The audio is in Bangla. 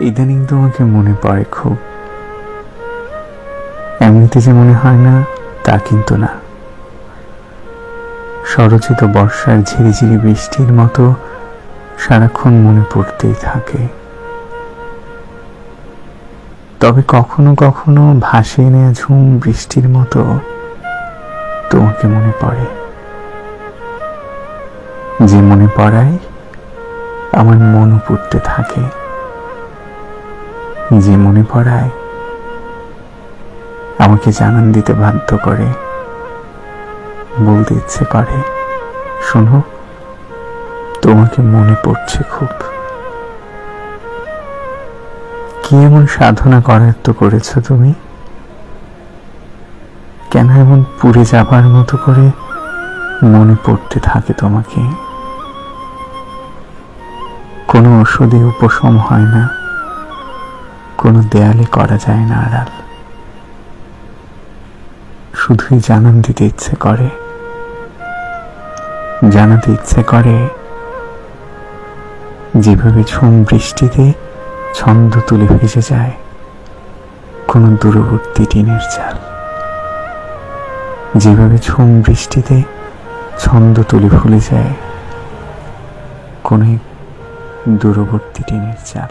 ইদানিং তোমাকে মনে পড়ে খুব। এমনিতে যে মনে হয় না, তা কিন্তু না। স্বরচিত বর্ষার ঝিরিঝিরি বৃষ্টির মতো সারাক্ষণ মনে পড়তেই থাকে। তবে কখনো কখনো ভাসে নেয়া ঝুম বৃষ্টির মতো তোমাকে মনে পড়ে। যে মনে পড়ায়, আমার মনও পড়তে থাকে। যে মনে পড়ায়, আমাকে জানান দিতে বাধ্য করে। বলতে ইচ্ছে করে, শোনো, তোমাকে মনে পড়ছে খুব। কি এমন সাধনা করার তো করেছ তুমি? কেন এমন পুড়ে যাবার মতো করে মনে পড়তে থাকে তোমাকে? কোনো ওষুধে উপশম হয় না। কোনো দেয়ালে করা যায় না আড়াল শুধুই জানান দিতে ইচ্ছে করে। জানাতে ইচ্ছে করে যেভাবে ঝুম বৃষ্টিতে ছন্দ তুলে ভেসে যায়, কোনো দূরবর্তী টিনের চাল। যেভাবে ঝুম বৃষ্টিতে ছন্দ তুলে ভুলে যায়, কোনো দূরবর্তী টিনের চাল।